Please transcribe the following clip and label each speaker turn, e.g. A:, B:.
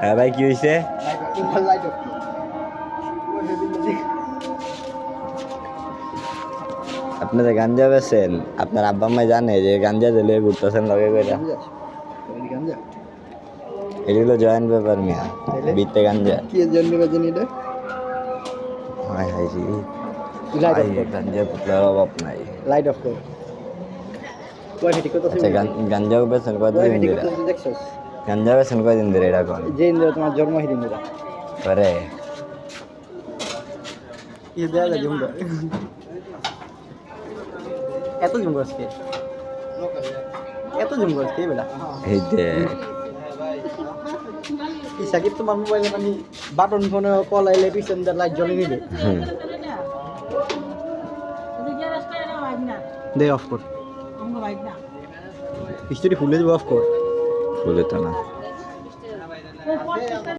A: হ্যাঁ ভাই কি হয়েছে
B: ইনফাল লাইট অফ ওই বিলে দিয়ে
A: আপনি যে গাঞ্জা বেছেন আপনার আব্বা আম্মা জানে যে গাঞ্জা দিলে ঘুরতেছেন লগে করে। এগুলো জয়েন্ট ব্যাপার মিয়া বিতে গাঞ্জা।
B: কি এর জন্য বাজেনি এটা
A: হাই হাই জি
B: লাইট অফ
A: গাঞ্জা পুতলার অভাব নাই।
B: লাইট অফ কর
A: গাঞ্জাও বেছেন
B: কয়
A: কয়দিন ধরে গাঞ্জা বেছেন কয়দিন ধরে এটা কোন
B: যে ইন্দ্র তোমার জন্ম হিদিন দিলা
A: করে
B: ইয়ে এত জুম করছে এত জুম করছে বেলা
A: এই যে
B: এই সাকিব তোমার মোবাইলে মানে বাটন ফোনে কল আইলে পিছন দিয়ে লাইট জ্বলে নিবে দে অফ কর হিস্টোরি ফুলে দেবো অফ কর
A: ফুলে তো না।